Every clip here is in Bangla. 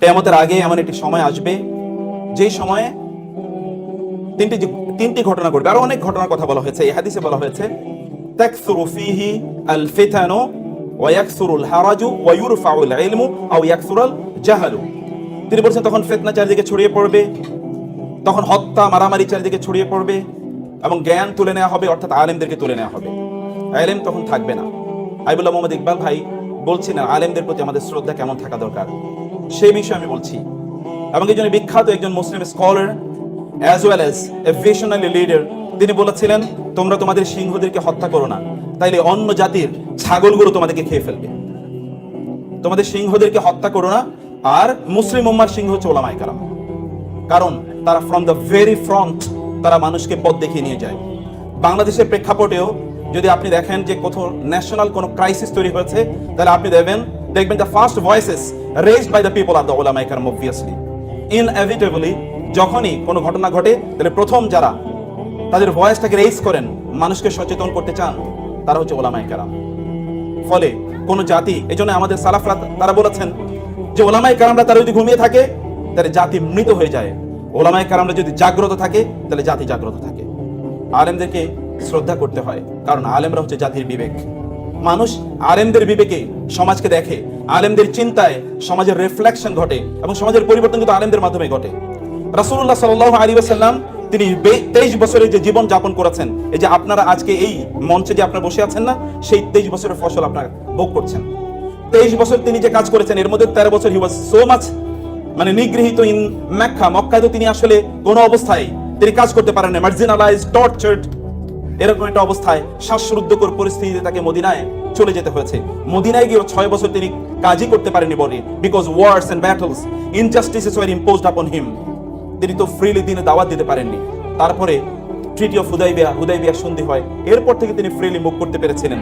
কেয়ামতের আগে এমন একটি সময় আসবে, যেই সময়ে তিনটি তিনটি ঘটনা ঘটবে। আরও অনেক ঘটনার কথা বলা হয়েছে হাদিসে বলা হয়েছে, তাকসুরু ফিহি আল ফিতানু ওয়া হারাজু ওয়া ইলমু আও জাহালু তিনি বলছেন, তখন ফিতনা চারিদিকে ছড়িয়ে পড়বে, তখন হত্যা, মারামারি চারিদিকে ছড়িয়ে পড়বে এবং জ্ঞান তুলে নেওয়া হবে, অর্থাৎ আলেমদেরকে তুলে নেওয়া হবে। আলেম তখন থাকবে না। আইবুল্লাহ মোহাম্মদ ইকবাল ভাই বলছি না আলেমদের প্রতি আমাদের শ্রদ্ধা কেমন থাকা দরকার? সেই বিষয়ে আমি বলছি। এবং এই জন্য বিখ্যাত একজন Muslim scholar as well as a visionary leader তিনি বলেছিলেন, তোমরা তোমাদের সিংহদেরকে হত্যা করো না, তাইলে অন্য জাতির ছাগলগুলো তোমাদেরকে খেয়ে ফেলবে। তোমাদের সিংহদেরকে হত্যা করো না, আর মুসলিম উম্মার সিংহ হচ্ছে ওলামাই কালাম কারণ তারা ফ্রম দ্য ভেরি ফ্রন্ট তারা মানুষকে পথ দেখিয়ে নিয়ে যায়। বাংলাদেশের প্রেক্ষাপটেও যদি আপনি দেখেন যে কোথাও ন্যাশনাল কোনো ক্রাইসিস তৈরি হয়েছে, তাহলে আপনি দেখবেন দেখবেন the first voices raised by the people R the ওলামাই কালাম অবভিয়াসলি ইনএভিটেবলি যখনই কোনো ঘটনা ঘটে, তাহলে প্রথম যারা তাদের ভয়েসটাকে রেজ করেন, মানুষকে সচেতন করতে চান, তারা হচ্ছে ওলামাই কালাম ফলে কোন জাতি এই জন্য আমাদের সালাফরা তারা বলেছেন যে ওলামাই কারামরা তারা যদি ঘুমিয়ে থাকে, তাহলে জাতি মৃত হয়ে যায়। ওলামাই কারামরা যদি জাগ্রত থাকে, তাহলে জাতি জাগ্রত থাকে। আলেমদেরকে শ্রদ্ধা করতে হয়, কারণ আলেমরা হচ্ছে জাতির বিবেক। মানুষ আলেমদের বিবেকে সমাজকে দেখে আলেমদের চিন্তায় সমাজের রিফ্লেকশন ঘটে এবং সমাজের পরিবর্তন কিন্তু আলেমদের মাধ্যমে ঘটে। রাসূলুল্লাহ সাল্লাল্লাহু আলাইহি ওয়াসাল্লাম, তিনি তেইশ বছরের যে জীবন যাপন করেছেন, এই যে আপনারা আজকে এই মঞ্চে যে আপনারা বসে আছেন না, সেই তেইশ বছরের ফসল আপনারা ভোগ করছেন। তেইশ বছর তিনি যে কাজ করেছেন, এর মধ্যে তেরো বছর হি ওয়াজ সো মাচ মানে নিগৃহীত ইন মেক্কা। মক্কায় তো তিনি আসলে কোনো অবস্থায় তিনি কাজ করতে পারেন না মার্জিনালাইজ টর্চার্ড এরকম একটা অবস্থায় শ্বাসরুদ্ধকর পরিস্থিতিতে তাকে মদিনায় চলে যেতে হয়েছে। মদিনায় গিয়ে ছয় বছর তিনি কাজই করতে পারেনি বলে because wars and battles injustices war imposed upon him তিনি তো ফ্রিলি দিনে দাওয়াত দিতে পারেননি। তারপরে ট্রিটি অফ হুদাইবিয়া হুদাইবিয়া সন্ধি হয়। এরপর থেকে তিনি ফ্রিলি মুভ করতে পেরেছিলেন।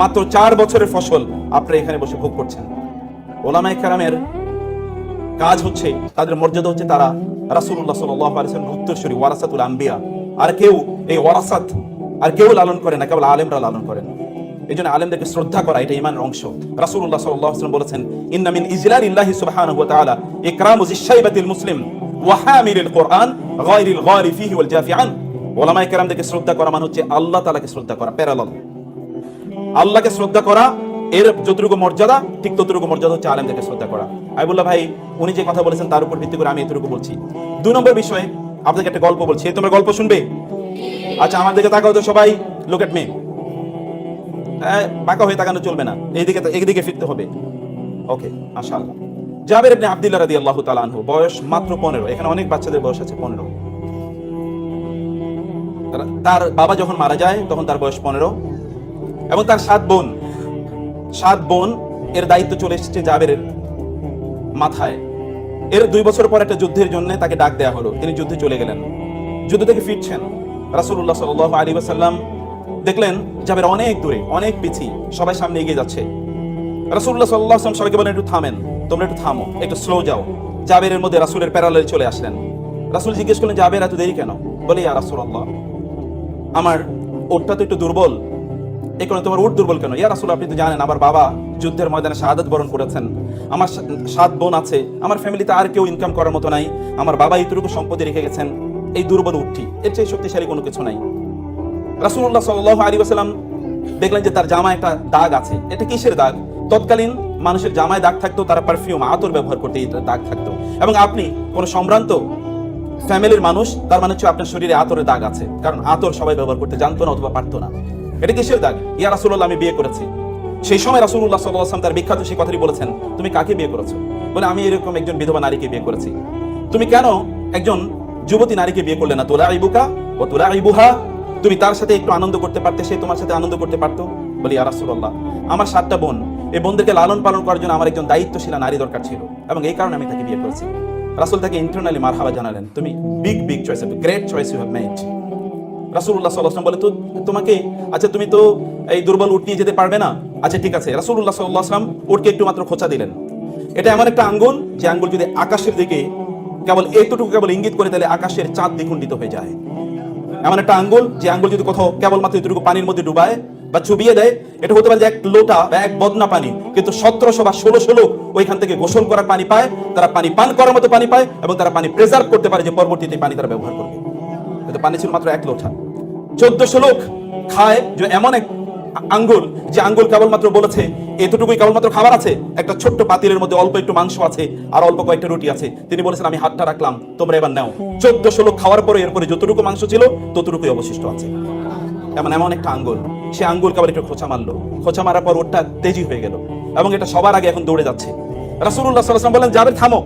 মাত্র চার বছরের ফসল আপনারা এখানে বসে ভোগ করছেন। ওলামায়ে কেরামের কাজ হচ্ছে, তাদের মর্যাদা হচ্ছে তারা রাসূলুল্লাহ সাল্লাল্লাহু আলাইহি উত্তরসূরি, ওয়ারাসাতুল আম্বিয়া আর কেউ এই ওয়ারাসাত আর কেউ লালন করে না, কেবল আলেমরা লালন করেন। এই জন্য আলেমদেরকে শ্রদ্ধা করা এটা ইমানের অংশ। আলাইহি ওয়াসাল্লাম বলেছেন, ইন্না মিন ইজলালিল্লাহি সুবহানাহু ওয়া তাআলা ইকরামু যিশাইবাতিল মুসলিম ওয়া হামিলিল কোরআন গায়রিল ফিহি ওয়াল জাফিআন। ওলামায়ে কেরামদেরকে শ্রদ্ধা করা মানে হচ্ছে আল্লাহ তাআলাকে শ্রদ্ধা করা, প্যারালাল। আল্লাহকে শ্রদ্ধা করা, এর যতটুকু মর্যাদা, ঠিক ততটুকু মর্যাদা হচ্ছে আলেমদেরকে শ্রদ্ধা করা। আইবুল্লাহ ভাই, উনি যে কথা বলেছেন তার উপর ভিত্তি করে আমি এতটুকু বলছি। নম্বর বিষয়ে আপনাকে একটা গল্প বলছি। তোমরা গল্প শুনবে? আচ্ছা আমার দিকে তাকাও তো সবাই। লুক এট মি বাঁকা হয়ে তাকানো চলবে না। এইদিকে এইদিকে ফিরতে হবে। ওকে, মাশাআল্লাহ। জাবের ইবনে আব্দুল্লাহ রাদিয়াল্লাহু তাআলা আনহু, বয়স মাত্র 15 এখানে অনেক বাচ্চাদের বয়স আছে 15 তার বাবা যখন মারা যায়, তখন তার বয়স 15 এবং তার সাত বোন। সাত বোন, এর দায়িত্ব চলে এসেছে জাবেরের মাথায়। এর দুই বছর পর একটা যুদ্ধের জন্য তাকে ডাক দেয়া হলো। তিনি যুদ্ধে চলে গেলেন। যুদ্ধ থেকে ফিরছেন। রাসূলুল্লাহ সাল্লাল্লাহু আলাইহি ওয়াসাল্লাম দেখলেন জাবের অনেক দূরে, অনেক পিছিয়ে, সবাই সামনে এগিয়ে যাচ্ছে। রাসূলুল্লাহ সাল্লাল্লাহু আলাইহি ওয়াসাল্লাম সবাইকে বলেন একটু থামেন, তোমরা একটু থামো, একটু স্লো যাও। জাবেরের মধ্যে রাসূলের প্যারালালে চলে আসলেন। রাসূল জিজ্ঞেস করলেন, জাবের এত দেরি কেন? বলে, ইয়া রাসূলুল্লাহ, আমার ওটটা তো একটু দুর্বল। এই কারণে তোমার উট দুর্বল কেন? ইয়া রাসূল, আপনি তো জানেন, আমার বাবা যুদ্ধের ময়দানে শাহাদাত বরণ করেছেন। আমার সাত বোন আছে, আমার ফ্যামিলিতে আর কেউ ইনকাম করার মতো নাই। আমার বাবা এইটুকু সম্পত্তি রেখে গেছেন। এই দুর্বল উঠটি এর চেয়ে শক্তিশালী কোনো কিছু নাই। রাসূলুল্লাহ সাল্লাল্লাহু আলাইহি ওয়াসাল্লাম দেখলেন যে তার জামায় একটা দাগ আছে। এটা কিসের দাগ? তৎকালীন মানুষের জামায় দাগ থাকতো, তারা পারফিউম আতর ব্যবহার করতে দাগ থাকতো। এবং আপনি কোন সম্ভ্রান্ত ফ্যামিলির মানুষ, তার মানে হচ্ছে আপনার শরীরে আতরের দাগ আছে। কারণ আতর সবাই ব্যবহার করতে জানতো না অথবা পারতো না। এটা কিসের দাগ? ইয়া রাসূলুল্লাহ, আমি বিয়ে করেছি। সেই সময় রাসূলুল্লাহ সাল্লাল্লাহু আলাইহি তার বিখ্যাত সেই কথাটি বলেছেন, তুমি কাকে বিয়ে করেছ? বলে, আমি এরকম একজন বিধবা নারীকে বিয়ে করেছি। তুমি কেন একজন যুবতী নারীকে বিয়ে করলে না? তোলা আইবুকা ও তোলা আইবুহা তুমি তার সাথে একটু আনন্দ করতে পারতে, সে তোমার সাথে আনন্দ করতে পারতো? বলি রাসূলুল্লাহ, আমার সাতটা বোন, এই বোনদেরকে লালন পালন করার জন্য আমার একজন দায়িত্বশীলা নারী দরকার ছিল এবং এই কারণে আমি তাকে বিয়ে করেছি। রাসূল তাকে ইন্টারনালি মারহাবা জানালেন, তুমি big big choice great choice you have made রাসূলুল্লাহ সাল্লাল্লাহু আলাইহি বলে, তো তোমাকে আচ্ছা তুমি তো এই দুর্বল উট নিয়ে যেতে পারবে না? আচ্ছা ঠিক আছে। রাসূলুল্লাহ সাল্লাল্লাহু আলাইহি ওয়াসাল্লাম উটকে একটু মাত্র খোঁচা দিলেন। এটা এমন একটা আঙ্গুল, যে আঙ্গুল যদি আকাশের দিকে কেবল এতটুকু কেবল ইঙ্গিত করে, তাহলে আকাশের চাঁদ দ্বিখণ্ডিত হয়ে যায়। এমন একটা আঙ্গুল, যে আঙ্গুল যদি কোথাও কেবলমাত্র এতটুকু পানির মধ্যে ডুবায় বা চুবিয়ে দেয়, এটা হতে পারে যে এক লোটা বা এক বদনা পানি। কিন্তু সতেরোশো বা ষোলোশো লোক ওইখান থেকে গোসল করার পানি পায়, তারা পানি পান করার মতো পানি পায় এবং তারা পানি প্রেজার্ভ করতে পারে যে পরবর্তীতে পানি তারা ব্যবহার করবে। কিন্তু পানি ছিল মাত্র এক লোটা। চোদ্দশো লোক খায় যে এমন এক আঙ্গুল যে আঙ্গুল কেবলমাত্র বলেছে, এতটুকুই কেবলমাত্র খাবার আছে, একটা ছোট্ট পাতিলের মধ্যে অল্প একটু মাংস আছে আর অল্প কয়েকটা রুটি আছে। তিনি বলেছেন, আমি হাতটা রাখলাম, তোমরা এবার নাও। চোদ্দশো লোক খাওয়ার পরে এরপরে যতটুকু মাংস ছিল, ততটুকুই অবশিষ্ট আছে। এমন এমন একটা আঙ্গুল সে আঙ্গুল কেবল একটু খোঁচা মারলো। খোঁচা মারার পর ওটা তেজি হয়ে গেল এবং এটা সবার আগে এখন দৌড়ে যাচ্ছে। রাসূলুল্লাহ সাল্লাল্লাহু আলাইহি বলেন যাবের থামো।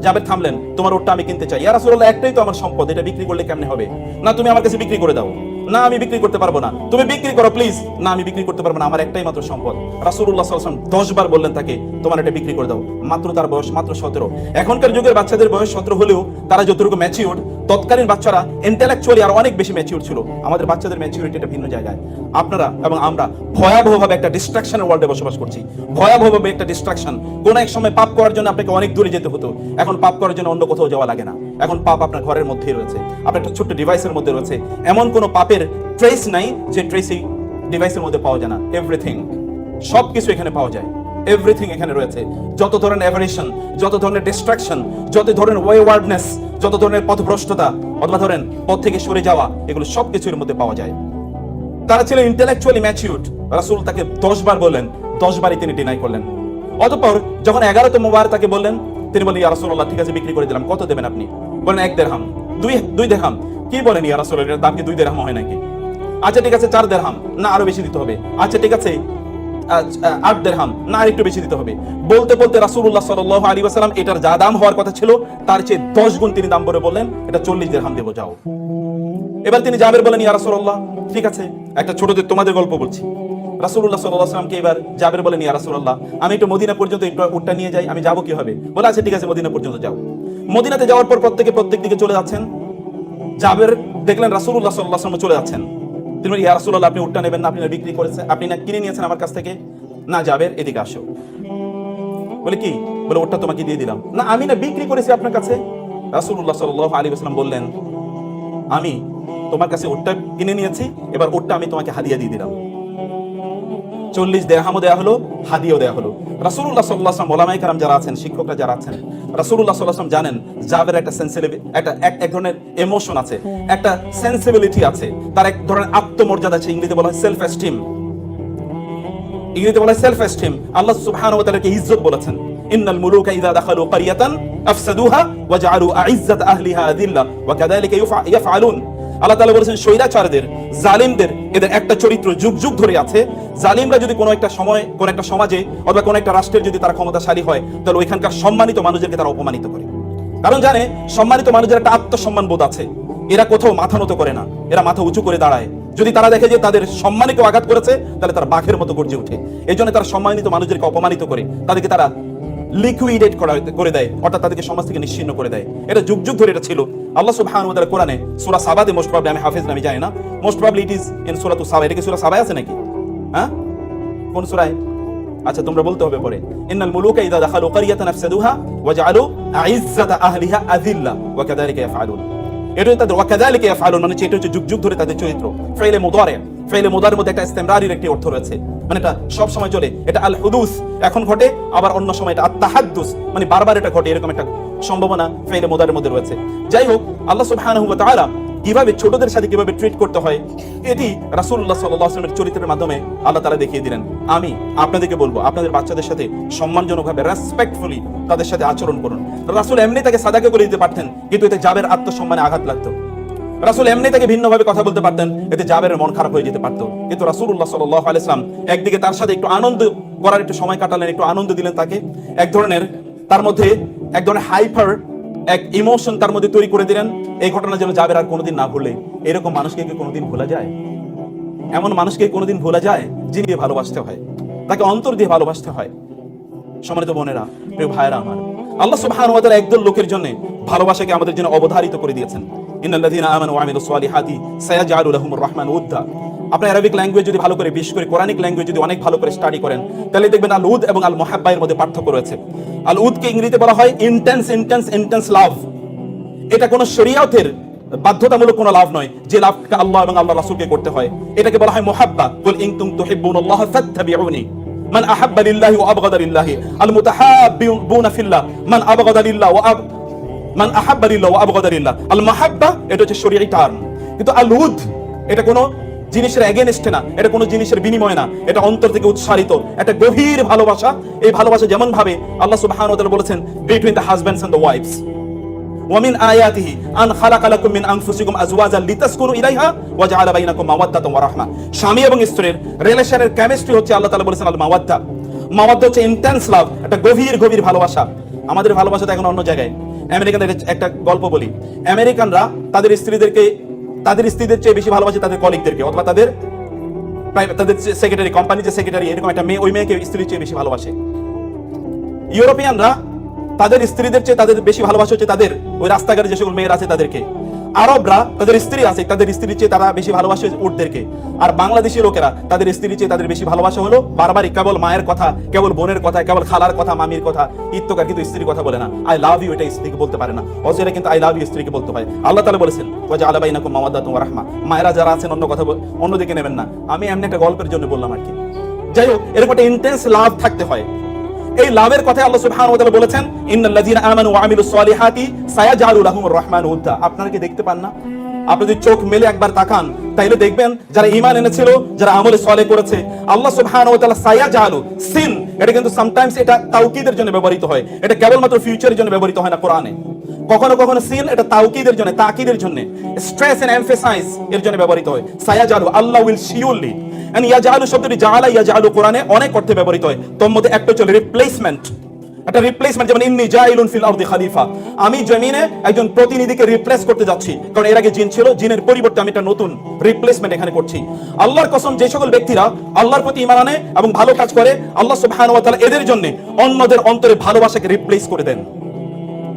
জাবের থামলেন, তোমার ওটা আমি কিনতে চাই। ইয়া রাসূলুল্লাহ, একটাই তো আমার সম্পদ, এটা বিক্রি করলে কেমনে হবে? না, তুমি আমার কাছে বিক্রি করে দাও। না, আমি বিক্রি করতে পারব না। তুমি বিক্রি করো প্লিজ না, আমি বিক্রি করতে পারব না, আমার একটাই মাত্র সম্পদ। ওয়াসাল্লাম 10 বার বললেন তাকে, তোমার এটা বিক্রি করে দাও। মাত্র তার বয়স মাত্র 17 এখনকার যুগের বাচ্চাদের বয়স 17 হলেও তারা যতটুকু ম্যাচিউর তৎকালীন বাচ্চারা ইন্টেলেকচুয়ালি আর অনেক বেশি ম্যাচিউর ছিল। আমাদের বাচ্চাদের ম্যাচিউরিটি একটা ভিন্ন জায়গায়। আপনারা এবং আমরা ভয়াবহভাবে একটা ডিস্ট্রাকশনের ওয়ার্ল্ডে বসবাস করছি। ভয়াবহভাবে একটা ডিস্ট্রাকশন কোন এক সময় পাপ করার জন্য আপনাকে অনেক দূরে যেতে হতো। এখন পাপ করার জন্য অন্য কোথাও যাওয়া লাগে না। এখন পাপ আপনার ঘরের মধ্যেই রয়েছে। আপনার একটা ছোট্ট ডিভাইসের মধ্যে রয়েছে। এমন কোনো পাপের ট্রেস নাই যে ট্রেস এই ডিভাইসের মধ্যে পাওয়া যায় না। এভরিথিং সব কিছু এখানে পাওয়া যায়। এভরিথিং এখানে রয়েছে। যত ধরনের অ্যাভারেশন যত ধরনের ডিস্ট্রাকশন যত ধরনের ওয়েওয়ার্ডনেস যত ধরনের পথভ্রষ্টতা, অথবা ধরেন পথ থেকে সরে যাওয়া, এগুলো সব কিছুর মধ্যে পাওয়া যায়। তারা ছিলেন ইন্টেলেকচুয়ালি ম্যাচিউরড রাসুল তাকে দশ বার বললেন দশ বারই তিনি ডিনাই করলেন। অতঃপর যখন এগারোতম বার তাকে বললেন, তিনি বললেন, ইয়া রাসূলুল্লাহ, ঠিক আছে, বিক্রি করে দিলাম। কত দেবেন আপনি? বলেন এক দেড়হাম। দুই দুই দেড়হাম। কি বলেন ইয়া রাসূলুল্লাহ? এটার দাম কি দুই দেড়হাম হয় নাকি? আচ্ছা ঠিক আছে, চার দেড়হাম। না, আরও বেশি দিতে হবে। আচ্ছা ঠিক আছে আট না, আর একটু বেশি দিতে হবে। বলতে বলতে রাসূলুল্লাহ সাল্লাল্লাহু আলাইহি ওয়াসাল্লাম এটার যা দাম হওয়ার কথা ছিল, তার চেয়ে দশ গুণ তিনি দাম বলে বললেন, এটা চল্লিশ দেড়হাম দেবো, যাও। এবার তিনি জাবের বলেন, ইয়া রাসূলুল্লাহ, ঠিক আছে, একটা ছোটদের তোমাদের গল্প বলছি। সাল্লাল্লাহু এবার রাসূলুল্লাহ, আমি একটু মদিনা পর্যন্ত নিয়ে যাই, আমি যাব বলে আচ্ছা ঠিক আছে, মদিনা পর্যন্ত যাও। মদিনাতে যাওয়ার পর প্রত্যেকে প্রত্যেক দিকে চলে যাচ্ছেন। দেখলেন সাল্লাল্লাহু চলে যাচ্ছেন। তিনি ইয়া রাসূলুল্লাহ, আপনি নেবেন না, আপনি বিক্রি করেছেন, আপনি না কিনে নিয়েছেন আমার কাছ থেকে? না এদিকে আসো। বলে, কি? বলে ওটা তোমাকে দিয়ে দিলাম। না, আমি না বিক্রি করেছি আপনার কাছে? রাসূলুল্লাহ সাল্লাল্লাহু আলাইহি ওয়াসাল্লাম বললেন, আমি তোমার কাছে ওটটা কিনে নিয়েছি, এবার ওটটা আমি তোমাকে হাদিয়া দিয়ে দিলাম। চল্লিশ দেহামও দেওয়া হলো হাদিয়াও দেওয়া হলো। রাসূলুল্লাহ সাল্লাল্লাহু আলাইহি ওলামাই কারাম যারা আছেন শিক্ষকরা যারা আছেন রাসূলুল্লাহ সাল্লাল্লাহু আলাইহি জানেন জাবের একটা সেন্সিটিভ একটা এক এক ধরনের ইমোশন আছে একটা সেন্সিবিলিটি আছে। তার এক ধরনের আত্মমর্যাদা আছে ইংরেজিতে বলা হয় সেলফ এস্টিম ইংরেজিতে বলা হয় সেলফ এস্টিম আল্লাহ ওয়া তাআলাকে ইজ্জত বলেছেন। ইন্নাল মুলুকা ইযা দাখালু ক্বরিয়াতান আফসাদুহা ওয়া জাআলু আইজ্জাত আহলিহা আযিল্লা। ওয়া কাযালিকা ইয়াফআলুন। আল্লাহ তাআলা বলেছেন, স্বৈরাচারদের, জালিমদের, এদের একটা চরিত্র যুগ যুগ ধরে আছে। জালিমরা যদি কোনো একটা সময়, কোন একটা সমাজে অথবা কোন একটা রাষ্ট্রের যদি তারা ক্ষমতাশালী হয়, তাহলে ওইখানকার সম্মানিত মানুষদেরকে তারা অপমানিত করে। কারণ জানে, সম্মানিত মানুষের একটা আত্মসম্মান বোধ আছে। এরা কোথাও মাথা নত করে না, এরা মাথা উঁচু করে দাঁড়ায়। যদি তারা দেখে যে তাদের সম্মানে কেউ আঘাত করেছে, তাহলে তারা বাঘের মতো গর্জে উঠে এই জন্য তারা সম্মানিত মানুষদেরকে অপমানিত করে। তাদেরকে তারা লিকুইডেট করে দেয়। অর্থাৎ তাদেরকে সমাজ থেকে নিশ্চিন্ন করে দেয়। এটা যুগ যুগ ধরে এটা ছিল। আল্লাহ তাআলা কোরআনে সূরা সাবাতে মোস্ট প্রবলি আমি হাফেজ না, আমি জানি না। Most probably it is in সূরা তু সাবা এটা কি সূরা সাবায় আছে নাকি? হ্যাঁ? কোন সূরায়? আচ্ছা তোমরা বলতে হবে পরে। ইন্নাল মুলুকা ইযা দাখালু ক্বরিয়াতান আফসাদুহা ওয়া জাআলু আইজ্জাতা আহলিহা আযিল্লা ওয়া কাযালিকা ইয়াফআলুন। এটা তাদের ইয়াফআলুন মানে এটা হচ্ছে যুগ যুগ ধরে তাদের চরিত্র। ফাইলে মুদারে, ফাইলে মুদারের মধ্যে একটা একটি অর্থ রয়েছে। মানে এটা সব সময় চলে। এটা আল হুদুস এখন ঘটে, আবার অন্য সময় এটা আত-তাহাদ্দুস মানে বারবার এটা ঘটে, এরকম একটা সম্ভাবনা ফাইলে মুদারের মধ্যে রয়েছে। যাই হোক আল্লাহ সুবহানাহু ওয়া তাআলা কীভাবে ছোটদের সাথে কীভাবে ট্রিট করতে হয়, এটি রাসূলুল্লাহ সাল্লাল্লাহু আলাইহি চরিত্রের মাধ্যমে আল্লাহ তাআলা দেখিয়ে দিলেন। আমি আপনাদেরকে বলব, আপনাদের বাচ্চাদের সাথে সম্মানজনকভাবে রেসপেক্টফুলি তাদের সাথে আচরণ করুন। রাসূল এমনি তাকে সাদাকে করে দিতে পারতেন, কিন্তু এতে জাবের আত্মসম্মানে আঘাত লাগতো। রাসূল এমনি তাকে ভিন্নভাবে কথা বলতে পারতেন, এতে জাবেরের মন খারাপ হয়ে যেতে পারতো। কিন্তু রাসূলুল্লাহ সাল্লাল্লাহু আলাইহি সাল্লাম একদিকে তার সাথে একটু আনন্দ করার একটু সময় কাটালেন, একটু আনন্দ দিলেন তাকে। এক ধরনের তার মধ্যে এক ধরনের হাইপার এক ইমোশন তার মধ্যে তৈরি করে দিলেন, এই ঘটনা যেন যাবে আর কোনোদিন না ভুলে। এরকম মানুষকে কি কোনোদিন ভোলা যায়? এমন মানুষকে কোনোদিন ভোলা যায় যিনি ভালোবাসতে হয়? তাকে অন্তর দিয়ে ভালোবাসতে হয়। সম্মানিত বোনেরা, প্রিয় ভাইরা আমার আল্লাহ সুবহানাহু ওয়া তাআলা একদল লোকের জন্য ভালোবাসাকে আমাদের জন্য অবধারিত করে দিয়েছেন। ইন্নাল্লাযীনা আমানু ওয়া আমিলুস সালিহাতি সায়াজআলু লাহুমুর উদ্দা। আপনি ল্যাঙ্গুয়েজ যদি ভালো করে, বিশেষ করে কোরআনিক ল্যাঙ্গুয়েজ যদি অনেক ভালো করে স্টাডি করেন, তাহলে দেখবেন আল উদ এবং আল মধ্যে পার্থক্য রয়েছে। আল উদকে ইংরেজিতে বলা হয় ইন্টেন্স ইন্টেন্স ইন্টেন্স লাভ এটা কোনো শরীয়তের বাধ্যতামূলক কোনো লাভ নয়, যে লাভ আল্লাহ এবং আল্লাহ রাসূলকে করতে হয়। এটাকে বলা হয় মুহাব্বা। কুল ইন কুনতুম তুহিব্বুনাল্লাহ ফাত্তাবিউনি। মান আহাব্বা লিল্লাহি ওয়া আবগাদা লিল্লাহি। আল মুতাহাব্বিউনা ফিল্লাহ। মান আবগাদা লিল্লাহ ওয়া আব মান আহাব্বা লিল্লাহ ওয়া আবগাদা লিল্লাহ। আল মাহাব্বা এটা হচ্ছে শরীয়ী টার্ম। কিন্তু আল এটা কোনো জিনিসের এগেনস্টে না। এটা কোনো জিনিসের বিনিময় না। এটা অন্তর থেকে উৎসারিত। একটা গভীর ভালোবাসা। এই ভালোবাসা যেমন ভাবে আল্লাহ সুবহানাহু ওয়া বলেছেন between the husbands and the wives ওয়ামিন আয়াতিহি আন খালাকালাকুম মিন আনফুসিকুম আজওয়াজাল লিতাসকুনু কেমিস্ট্রি হচ্ছে আল্লাহ তাআলা বলেছেন মাওয়াদ্দা। হচ্ছে ইন্টেন্স লাভ একটা গভীর গভীর ভালোবাসা। আমাদের ভালোবাসা তো এখন অন্য জায়গায়। আমেরিকানদের একটা গল্প বলি। আমেরিকানরা তাদের স্ত্রীদেরকে, তাদের স্ত্রীদের চেয়ে বেশি ভালোবাসে তাদের কলিগদেরকে অথবা তাদের তাদের সেক্রেটারি কোম্পানি যে সেক্রেটারি এরকম একটা মেয়ে, ওই মেয়েকে স্ত্রীর চেয়ে বেশি ভালোবাসে। ইউরোপিয়ানরা তাদের স্ত্রীদের চেয়ে তাদের বেশি ভালোবাসা হচ্ছে তাদের ওই রাস্তাঘাটে যে সকল মেয়ের আছে তাদেরকে। আরবরা তাদের স্ত্রী আছে, তাদের স্ত্রীর চেয়ে তারা বেশি ভালোবাসে উটদেরকে আর বাংলাদেশি লোকেরা তাদের স্ত্রীর চেয়ে তাদের বেশি ভালোবাসা হলো বারবারই কেবল মায়ের কথা, কেবল বোনের কথা, কেবল খালার কথা, মামির কথা, ইত্যকার কিন্তু স্ত্রীর কথা বলে না। আই লাভ ইউ এটা স্ত্রীকে বলতে পারে না। অজেরা কিন্তু আই লাভ ইউ স্ত্রীকে বলতে পারে। আল্লাহ তাআলা বলেছেন ওয়াজা আলাবাইনাকুম মাওয়াদাতুম ওয়া রাহমা মায়েরা যারা আছেন অন্য কথা অন্যদিকে নেবেন না। আমি এমনি একটা গল্পের জন্য বললাম আর কি। যাই হোক, এরকম একটা ইন্টেন্স লাভ থাকতে হয়। এই লাভের কথা আল্লাহ সুবহানাহু ওয়া তাআলা বলেছেন ইন্নাল্লাযীনা আমানু ওয়া আমিলুস সলিহাতি সায়াজালু লাহুমুর রহমানু উদ্দা। আপনারা কি দেখতে পান না? আপনি যদি চোখ মেলে একবার তাকান, তাইলে দেখবেন যারা ঈমান এনেছিল, যারা আমলে সলে করেছে আল্লাহ সুবহানাহু ওয়া তাআলা সায়াজালু সিন, এটা কিন্তু সামটাইমস এটা তাওকীদের জন্য ব্যবহৃত হয়। এটা কেবলমাত্র ফিউচারের জন্য ব্যবহৃত হয় না, কোরআনে। কখনো কখনো সিন এটা তাওকীদের জন্য, তাকিদের জন্য। স্ট্রেস এন্ড এমফেসাইজ এর জন্য ব্যবহৃত হয়। সায়াজআলু আল্লাহ উইল শিওরলি এন্ড ইয়াজআলু শব্দটি জাআলা ইয়াজআলু কোরআনে অনেক অর্থে ব্যবহৃত হয়। তোর মধ্যে একটা হচ্ছে রিপ্লেসমেন্ট একটা রিপ্লেসমেন্ট যেমন, ইন্নি জাইলুন ফিল আরদি খলিফা। আমি জমিনে একজন প্রতিনিধিকে রিপ্লেস করতে যাচ্ছি। কারণ এর আগে জিন ছিল, জিনের পরিবর্তে আমি একটা নতুন রিপ্লেসমেন্ট এখানে করছি। আল্লাহর কসম, যে সকল ব্যক্তিরা আল্লাহর প্রতি ঈমান আনে এবং ভালো কাজ করে, আল্লাহ সুবহানাহু ওয়া তাআলা এদের জন্য অন্যদের অন্তরে ভালোবাসাকে রিপ্লেস করে দেন।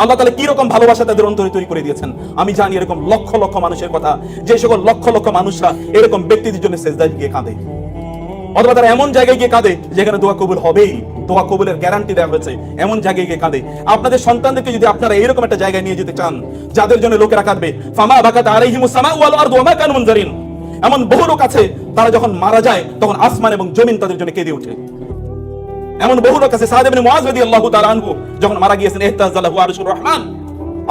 আল্লাহ তাআলা কি রকম ভালোবাসা তাদের অন্তরে তৈরি করে দিয়েছেন? আমি জানি এরকম লক্ষ লক্ষ মানুষের কথা। যে সকল লক্ষ লক্ষ মানুষরা এরকম ব্যক্তিদের জন্য সেজদায় গিয়ে কাঁদে। অথবা তারা এমন জায়গায় গিয়ে কাঁদে যেখানে দোয়া কবুল হবেই। দোয়া কবুলের গ্যারান্টি দেওয়া হয়েছে, এমন জায়গায় গিয়ে কাঁদে। আপনাদের সন্তানদেরকে যদি আপনারা এরকম একটা জায়গায় নিয়ে যেতে চান, যাদের জন্য লোকেরা কাঁদবে, ফামা বাকাত আলাইহিমুস সামা ওয়াল আরদু ওয়া মা কানু এমন বহু লোক আছে, তারা যখন মারা যায়, তখন আসমান এবং জমিন তাদের জন্য কেঁদে ওঠে। এমন বহু লোক আছে ইবনে মুআজ রাদিয়াল্লাহু তাআলা আনহু, যখন মারা গিয়েছেন ইহতাজালাহু আরশুর রহমান।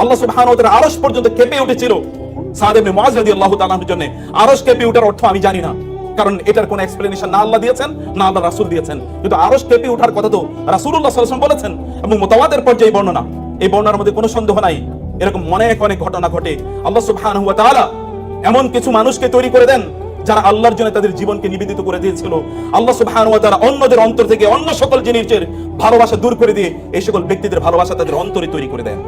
আল্লাহ সুবহানাহু ওয়া আরশ পর্যন্ত কেঁপে উঠেছিল ইবনে মুআজ রাদিয়াল্লাহু তাআলা আনহুর জন্য। আরশ কেঁপে ওঠার অর্থ আমি জানি না, কারণ এটার কোনো এক্সপ্লেনেশন না আল্লাহ দিয়েছেন, না আল্লাহ রাসূল দিয়েছেন। কিন্তু আরশ কেঁপে ওঠার কথা তো রাসূলুল্লাহ সাল্লাল্লাহু বলেছেন, এবং মুতাওয়াতির পর্যায়ে বর্ণনা। এই বর্ণনার মধ্যে কোনো সন্দেহ নাই, এরকম অনেক অনেক ঘটনা ঘটে। আল্লাহ সুবহানাহু ওয়া তাআলা এমন কিছু মানুষকে তৈরি করে দেন যারা আল্লাহর জন্য তাদের জীবনকে নিবেদিত করে দিয়েছিল, আল্লাহ সুবহানাহু ওয়া তাআলা অন্যদের অন্তর থেকে অন্য সকল জিনিসের ভালোবাসা দূর করে দিয়ে এই সকল ব্যক্তিদের ভালোবাসা তাদের অন্তরে তৈরি করে দেন।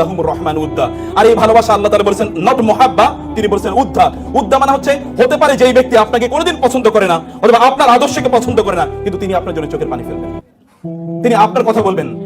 লাহুমুর রহমান উদ্দা। আর এই ভালোবাসা আল্লাহ তাআলা বলেছেন, নট মুহাব্বা তিনি বলেছেন, উদ্দা উদ্দা মানে হচ্ছে, হতে পারে যেই ব্যক্তি আপনাকে কোনোদিন পছন্দ করে না, অথবা আপনার আদর্শকে পছন্দ করে না, কিন্তু তিনি আপনার জন্য চোখের পানি ফেলবেন। তিনি আপনার কথা বলবেন।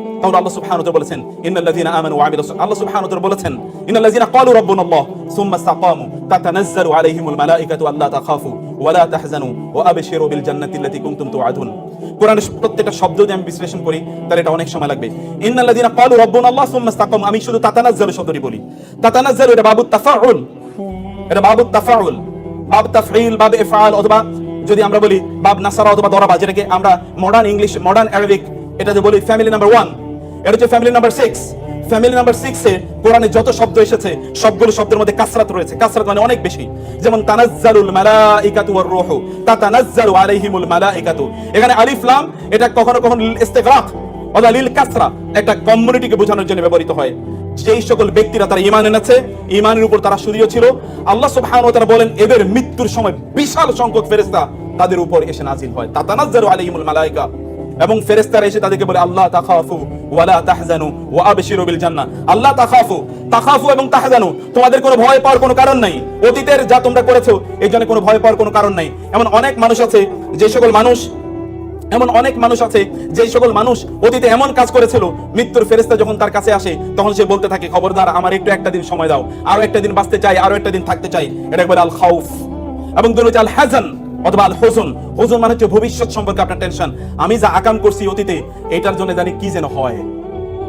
তাহলে আল্লাহ সুবহানাহু ওয়া বলেছেন আমানু ওয়া আমিলুস আল্লাহ সুবহানাহু ওয়া বলেছেন ক্বালু রাব্বুনাল্লাহ, সুম্মা আলাইহিমুল আল্লা তাখাফু, ওয়া লা তাহজানু, ওয়া আবশিরু বিল জান্নাতি আল্লাতী কুনতুম তুআদুন কোরআনের প্রত্যেকটা শব্দ যদি আমি বিশ্লেষণ করি, তাহলে এটা অনেক সময় লাগবে। ক্বালু রাব্বুনাল্লাহ, সুম্মা আমি শুধু শব্দটি বলি। এটা তাফাউল। এটা তাফাউল। বাব তাফঈল বাব ইফআল অথবা যদি আমরা বলি বাব নাসারা অথবা দরাবা, যেটাকে আমরা মডার্ন ইংলিশ মডার্ন অ্যারাবিক এটা যে বলি ফ্যামিলি নাম্বার ওয়ান এটা হচ্ছে family number six family number six কোরআনে যত শব্দ এসেছে, সবগুলো শব্দের মধ্যে কাসরাত রয়েছে। কাসরাত মানে অনেক বেশি। যেমন, তানাজ্জালুল মালাইকাতু ওয়ার রূহু। তাতানাজ্জালু আলাইহিমুল মালাইকাতু। এখানে আলিফ, লাম, এটা কখনো কখনো ইস্তিগরাক অদালিল কাসরা, একটা কমিউনিটিকে বোঝানোর জন্য ব্যবহৃত হয়। যেই সকল ব্যক্তিরা তারা ইমান এনেছে ইমানের উপর তারা সুদীয় ছিল। আল্লাহ সুবহানাহু ওয়া তাআলা বলেন, এদের মৃত্যুর সময় বিশাল সংখ্যক ফেরেশতা তাদের উপর এসে নাজিল হয়। তাতানাজ্জালু আলাইহিমুল মালায়েকা এবং ফেরেশতারা এসে তাদেরকে বলে, আল্লাহ তাখাফু ওয়ালা তাহজানু ওয়া আবশিরু বিল জান্নাহ। আল্লাহ তাখাফু তাখাফু এবং তাহজানু, তোমাদের কোনো ভয় পাওয়ার কোনো কারণ নাই। অতীতের যা তোমরা করেছ এই জন্য কোনো ভয় পাওয়ার কোনো কারণ নাই। এমন অনেক মানুষ আছে, যে সকল মানুষ, এমন অনেক মানুষ আছে, যে সকল মানুষ অতীতে এমন কাজ করেছিল, মৃত্যুর ফেরেস্তা যখন তার কাছে আসে, তখন সে বলতে থাকে, খবরদার, আমার একটু একটা দিন সময় দাও। আরও একটা দিন বাঁচতে চাই, আরও একটা দিন থাকতে চাই। এটা বলে আল খাউফ এবং দুটো আল হাজান অথবা আল হোজন। হোজন মানে হচ্ছে ভবিষ্যৎ সম্পর্কে আপনার টেনশন আমি যা আকাম করছি অতীতে, এটার জন্য জানি কি যেন হয়।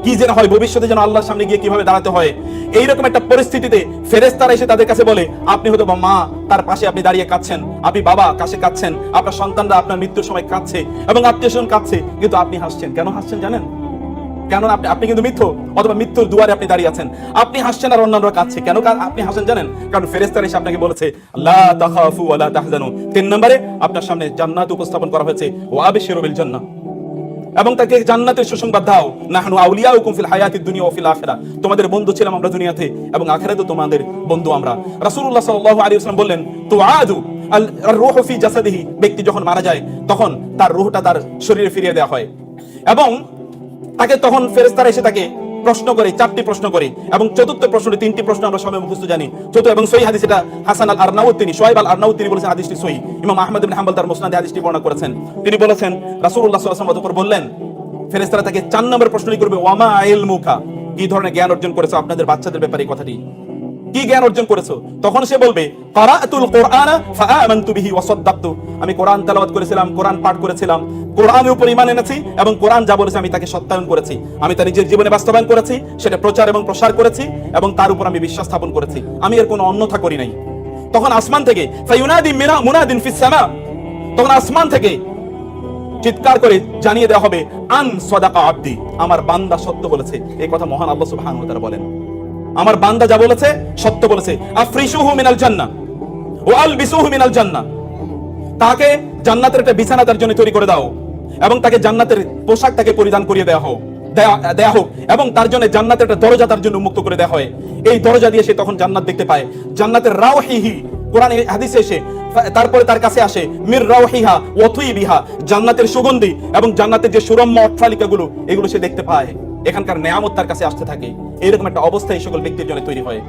কি যেন হয়, ভবিষ্যতে যেন আল্লাহর সামনে গিয়ে কীভাবে দাঁড়াতে হয়। এইরকম একটা পরিস্থিতিতে ফেরেস্তারা এসে তাদের কাছে বলে, আপনি হয়তো বা মা, তার পাশে আপনি দাঁড়িয়ে কাঁদছেন। আপনি বাবা কাছে কাঁদছেন। আপনার সন্তানরা আপনার মৃত্যুর সময় কাঁদছে এবং আত্মীয় স্বজন কাঁদছে। কিন্তু আপনি হাসছেন। কেন হাসছেন জানেন? কেন আপনি আপনি কিন্তু মৃত্যু অথবা মৃত্যুর দুয়ারে আপনি দাঁড়িয়ে আছেন। আপনি হাসছেন আর অন্যান্যরা কাঁদছে। কেন আপনি হাসেন জানেন? কারণ ফেরেস্তার এসে আপনাকে বলেছে, লা তাখাফু ওয়া লা তাহজানু। তিন নম্বরে, আপনার সামনে জান্নাত উপস্থাপন করা হয়েছে, ওয়া আবিশিরু বিল জান্নাহ। এবং তাকে জান্নাতের সুসংবাদ দাও, নাহনু আউলিয়াউকুম ফিল হায়াতিদ দুনিয়া ওয়া ফিল আখিরাহ। তোমাদের বন্ধু ছিলাম আমরা দুনিয়াতে, এবং আখিরাতে তোমাদের বন্ধু আমরা। রাসূলুল্লাহ সাল্লাল্লাহু আলাইহি ওয়াসাল্লাম বললেন, তুআদু আল রূহু ফি জাসাদিহি। ব্যক্তি যখন মারা যায়, তখন তার রূহটা তার শরীরে ফিরিয়ে দেওয়া হয়। এবং তাকে তখন ফেরেস্তারা এসে তাকে প্রশ্ন করে, চারটি প্রশ্ন করে এবং চতুর্থ প্রশ্নটি, তিনটি প্রশ্ন আমরা সবাই মুখস্থ জানি। চতুর্থ এবং সহি হাদিস এটা হাসান আল আরনাউত তিনি সোহেব আল আরনাউত তিনি বলেছেন হাদিসটি সহি। ইমাম আহমদ ইবনে হাম্বল তার মুসনাদে হাদিসটি বর্ণনা করেছেন। তিনি বলেছেন, রাসূলুল্লাহ সাল্লাল্লাহু আলাইহি ওয়াসাল্লাম বললেন ফেরেস্তারা তাকে চার নম্বর প্রশ্নটি করবে ওয়ামা মুখা কি ধরনের জ্ঞান অর্জন করেছে আপনাদের বাচ্চাদের ব্যাপারে কথাটি? কি জ্ঞান অর্জন করেছ? তখন সে বলবে, কারাতুল কোরআনা ফাআমানতু বিহি ওয়া সাদ্দাকতু। আমি কোরআন তেলাওয়াত করেছিলাম, কোরআন পাঠ করেছিলাম কোরআনের উপর ঈমান এনেছি এবং কোরআন যা বলেছে আমি তাকে সত্যায়ন করেছি। আমি তার নিজের জীবনে বাস্তবায়ন করেছি, সেটা প্রচার এবং প্রসার করেছি এবং তার উপর আমি বিশ্বাস স্থাপন করেছি। আমি এর কোনো অন্যথা করি নাই। তখন আসমান থেকে ফায়ুনাদি মিনা মুনাদিন ফিস সামা। তখন আসমান থেকে চিৎকার করে জানিয়ে দেওয়া হবে, আন সদাকা আব্দি। আমার বান্দা সত্য বলেছে। এই কথা মহান আল্লাহ সুবহানাহু ওয়া তাআলা বলেন। আমার বান্দা যা বলেছে, সত্য বলেছে। আফরিসুহু মিনাল জান্নাহ। ওয়া আলবিসুহু মিনাল জান্নাহ। তাকে জান্নাতের একটা বিছানা তার জন্য তৈরি করে দাও এবং তাকে জান্নাতের পোশাক তাকে পরিধান করিয়ে দেওয়া হোক, দেয়া হোক এবং তার জন্য জান্নাতের একটা দরজা তার জন্য উন্মুক্ত করে দেওয়া হয়। এই দরজা দিয়ে সে তখন জান্নাত দেখতে পায়। জান্নাতের রাওহিহি, কোরআন হাদিসে এসে তারপরে তার কাছে আসে, মির রাওহিহা বিহা জান্নাতের সুগন্ধি এবং জান্নাতের যে সুরম্য অট্টালিকাগুলো, এগুলো সে দেখতে পায়। এখানকার নেয়ামত তার কাছে আসতে থাকে। এরকম একটা অবস্থা এই সকল ব্যক্তির জন্য তৈরি হয়।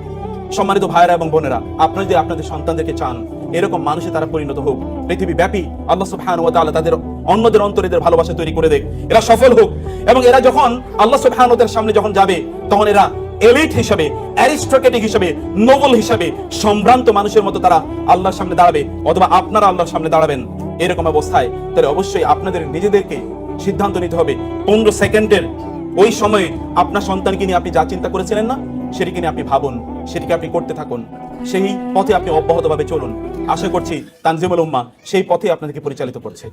সম্মানিত ভাইরা এবং বোনেরা, আপনারা যদি আপনাদের সন্তানদেরকে চান, এরকম মানুষে তারা পরিণত হোক। পৃথিবী ব্যাপী আল্লাহ সুবহানাহু ওয়া তাআলা তাদের অন্যদের অন্তরে এদের ভালোবাসা তৈরি করে দেখ। এরা সফল হোক এবং এরা যখন আল্লাহ সুবহানাহু ওয়া সামনে যখন যাবে, তখন এরা এলিট হিসাবে, অ্যারিস্টোক্রেটিক হিসাবে, নোবেল হিসাবে সম্ভ্রান্ত মানুষের মতো তারা আল্লাহর সামনে দাঁড়াবে অথবা আপনারা আল্লাহর সামনে দাঁড়াবেন। এরকম অবস্থায় তাহলে অবশ্যই আপনাদের নিজেদেরকে সিদ্ধান্ত নিতে হবে। পনেরো সেকেন্ডের ওই সময়ে আপনার সন্তানকে নিয়ে আপনি যা চিন্তা করেছিলেন না, সেটিকে নিয়ে আপনি ভাবুন, সেটিকে আপনি করতে থাকুন। সেই পথে আপনি অব্যাহতভাবে চলুন। আশা করছি তানজিমুল উম্মা সেই পথে আপনাদেরকে পরিচালিত করছে।